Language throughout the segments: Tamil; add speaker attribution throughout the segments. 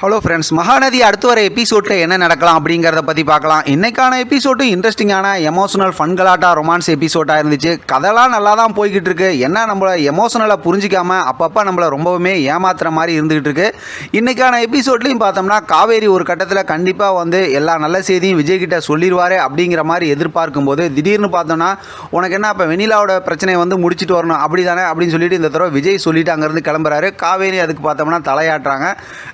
Speaker 1: ஹலோ ஃப்ரெண்ட்ஸ் மகாநதி அடுத்து வர எபிசோடில் என்ன நடக்கலாம் அப்படிங்கிறத பற்றி பார்க்கலாம். இன்னைக்கான எபிசோடு இன்ட்ரெஸ்டிங்கான எமோஷனல் ஃபன்கலாட்டா ரொமான்ஸ் எபிசோடாக இருந்துச்சு. கதெல்லாம் நல்லா தான் போய்கிட்டு இருக்கு. என்ன நம்மளை எமோஷனலாக புரிஞ்சிக்காம அப்பப்போ நம்மளை ரொம்பவுமே ஏமாத்துற மாதிரி இருந்துகிட்டு இருக்கு. இன்னைக்கான எபிசோட்லையும் பார்த்தோம்னா காவேரி ஒரு கட்டத்தில் கண்டிப்பாக வந்து எல்லா நல்ல செய்தியும் விஜய் கிட்ட சொல்லிடுவாரு அப்படிங்கிற மாதிரி எதிர்பார்க்கும் போது திடீர்னு பார்த்தோம்னா உனக்கு என்ன இப்போ வெனிலாவோட பிரச்சனையை வந்து முடிச்சுட்டு வரணும் அப்படி தானே அப்படின்னு சொல்லிட்டு இந்த தடவை விஜய் சொல்லிட்டு அங்கேருந்து கிளம்புறாரு. காவேரி அதுக்கு பார்த்தோம்னா தலையாட்டுறாங்க.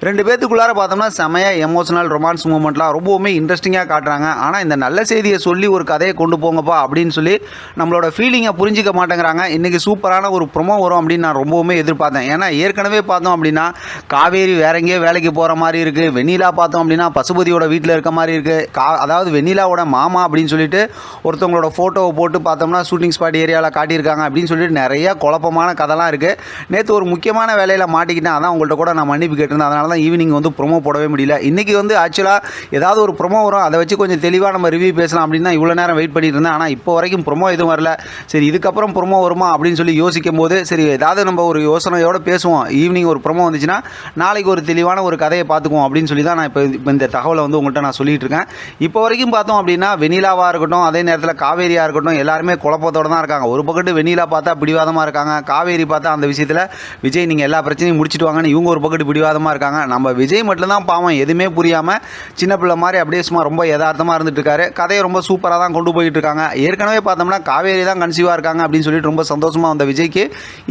Speaker 1: ரெண்டு பேர்த்துக்கு இதுக்குள்ளார பார்த்தோம்னா செமையாக எமோஷனல் ரொமான்ஸ் மூமெண்ட்லாம் ரொம்பவுமே இன்ட்ரெஸ்டிங்காக காட்டுறாங்க. ஆனால் இந்த நல்ல செய்தியை சொல்லி ஒரு கதையை கொண்டு போங்கப்பா அப்படின்னு சொல்லி நம்மளோட ஃபீலிங்கை புரிஞ்சிக்க மாட்டேங்கிறாங்க. இன்றைக்கி சூப்பரான ஒரு ப்ரொமோ வரும் அப்படின்னு நான் ரொம்பவுமே எதிர்பார்த்தேன். ஏன்னா ஏற்கனவே பார்த்தோம் அப்படின்னா காவேரி வேற எங்கேயோ வேலைக்கு போகிற மாதிரி இருக்குது வெண்ணிலா பார்த்தோம் அப்படின்னா பசுபதியோட வீட்டில் இருக்க மாதிரி இருக்குது கா அதாவது வெண்ணிலாவோட மாமா அப்படின்னு சொல்லிட்டு ஒருத்தவங்களோட ஃபோட்டோவை போட்டு பார்த்தோம்னா ஷூட்டிங் ஸ்பாட் ஏரியாவில் காட்டியிருக்காங்க அப்படின்னு சொல்லிட்டு நிறைய குழப்பமான கதைலாம் இருக்குது நேற்று ஒரு முக்கியமான வேலையில் மாட்டிக்கிட்டேன். அதான் உங்கள்கிட்ட கூட நான் மன்னிப்பு கேட்டிருந்தேன். அதனால தான் ஈவினிங் வந்து ப்ரொமோ போடவே முடியல. இன்றைக்கி வந்து ஆக்சுவலாக ஏதாவது ஒரு ப்ரொமோ வரும். அதை வச்சு கொஞ்சம் தெளிவாக நம்ம ரிவ்யூ பேசலாம் அப்படின்னு தான் இவ்வளோ நேரம் வெயிட் பண்ணிட்டு இருந்தேன். ஆனால் இப்போ வரைக்கும் ப்ரொமோ எதுவும் வரல. சரி இதுக்கப்புறம் ப்ரொமோ வருமா அப்படின்னு சொல்லி யோசிக்கும் போது சரி ஏதாவது நம்ம ஒரு யோசனையோடு பேசுவோம். ஈவினிங் ஒரு ப்ரொமோ வந்துச்சுன்னா நாளைக்கு ஒரு தெளிவான ஒரு கதையை பார்த்துக்குவோம் அப்படின்னு சொல்லி தான் நான் இப்போ இப்போ இந்த தகவலை வந்து உங்கள்கிட்ட நான் சொல்லிட்டு இருக்கேன். இப்போ வரைக்கும் பார்த்தோம் அப்படின்னா வெனிலாவாக இருக்கட்டும் அதே நேரத்தில் காவேரியாக இருக்கட்டும் எல்லாருமே குழப்பத்தோடு தான் இருக்காங்க. ஒரு பக்கத்து வெனிலா பார்த்தா பிடிவாதமாக இருக்காங்க. காவேரி பார்த்தா அந்த விஷயத்தில் விஜய் நீங்கள் எல்லா பிரச்சனையும் முடிச்சிட்டு வாங்கன்னு இவங்க ஒரு பக்கத்து பிடிவாதமாக இருக்காங்க. நம்ம விஜய் மட்டும்தான் பாவம் எதுவுமே புரியாமல் சின்ன பிள்ளை மாதிரி அப்படியே சும்மா ரொம்ப யதார்த்தமாக இருந்துட்டு இருக்காரு. கதையை ரொம்ப சூப்பராக தான் கொண்டு போயிட்டு இருக்காங்க. ஏற்கனவே பார்த்தோம்னா காவேரி தான் கன்சீவாக இருக்காங்க அப்படின்னு சொல்லிட்டு ரொம்ப சந்தோஷமாக வந்த விஜய்க்கு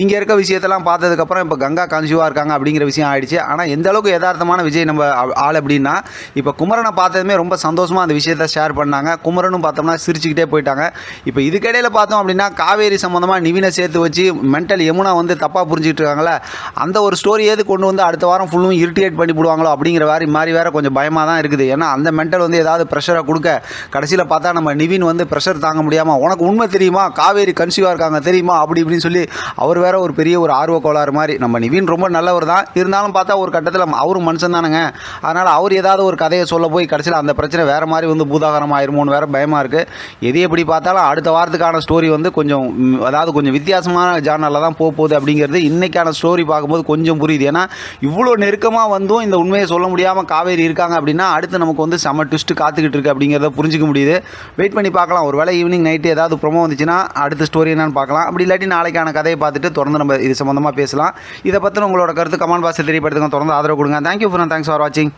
Speaker 1: இங்கே இருக்க விஷயத்தெல்லாம் பார்த்ததுக்கப்புறம் இப்போ கங்கா கன்சீவாக இருக்காங்க அப்படிங்கிற விஷயம் ஆயிடுச்சு. ஆனால் எந்த அளவுக்கு யதார்த்தமான விஜய் நம்ம ஆள் அப்படின்னா இப்போ குமரனை பார்த்ததுமே ரொம்ப சந்தோஷமாக அந்த விஷயத்தை ஷேர் பண்ணாங்க. குமரனும் பார்த்தோம்னா சிரிச்சுக்கிட்டே போயிட்டாங்க. இப்போ இதுக்கிடையில் பார்த்தோம் அப்படின்னா காவேரி சம்மந்தமாக நிவினை சேர்த்து வச்சு மென்டல் யமுனா வந்து தப்பாக புரிஞ்சுக்கிட்டு இருக்காங்களே அந்த ஒரு ஸ்டோரி ஏது கொண்டு வந்து அடுத்த வாரம் ஃபுல்லும் இரிட்டேட் பண்ணி போடுவாங்களோ அப்படிங்கிற மாதிரி மாதிரி வேற கொஞ்சம் பயமாக தான் இருக்குது. ஏன்னா அந்த மென்டல் வந்து ஏதாவது ப்ரெஷரை கொடுக்க கடைசியில் பார்த்தா நம்ம நிவின் வந்து ப்ரெஷர் தாங்க முடியாமல் உனக்கு உண்மை தெரியுமா? காவேரி கன்சீவாக இருக்காங்க தெரியுமா? அப்படி இப்படின்னு சொல்லி அவர் வேற ஒரு பெரிய ஒரு ஆர்வ கோளாறு மாதிரி நம்ம நிவின் ரொம்ப நல்லவர் தான். இருந்தாலும் பார்த்தா ஒரு கட்டத்தில் அவரும் மனுஷன் தானுங்க. அதனால் அவர் ஏதாவது ஒரு கதையை சொல்ல போய் கடைசியில் அந்த பிரச்சனை வேறு மாதிரி வந்து பூதாகரம் ஆயிருமோன்னு வேறு பயமாக இருக்குது எது எப்படி பார்த்தாலும் அடுத்த வாரத்துக்கான ஸ்டோரி வந்து கொஞ்சம் அதாவது கொஞ்சம் வித்தியாசமான ஜானரில் தான் போக போகுது அப்படிங்கிறது இன்றைக்கான ஸ்டோரி பார்க்கும்போது கொஞ்சம் புரியுது. ஏன்னா இவ்வளோ நெருக்கமாக வந்தும் இந்த உண்மையை சொல்ல முடியாமல் காவேரி இருக்காங்க அப்படின்னா அடுத்து நமக்கு வந்து செம ட்விஸ்ட்டு காத்துக்கிட்டு இருக்கு அப்படிங்கிறத புரிஞ்சிக்க முடியுது. வெயிட் பண்ணி பார்க்கலாம். ஒரு வேளை ஈவினிங் நைட்டு ஏதாவது ப்ரொமோ வந்துச்சுன்னா அடுத்த ஸ்டோரி என்னன்னு பார்க்கலாம். அப்படி இல்லாட்டி நாளைக்கான கதையை பார்த்துட்டு தொடர்ந்து நம்ம இது சம்மந்தமாக பேசலாம். இதை பற்றின உங்களோட கருத்து கமெண்ட் பாக்ஸில் தெரியப்படுத்துங்க. தொடர்ந்து ஆதரவு கொடுங்க. தேங்க்யூ ஃபார் தேங்க்ஸ் ஃபார் வாட்சிங்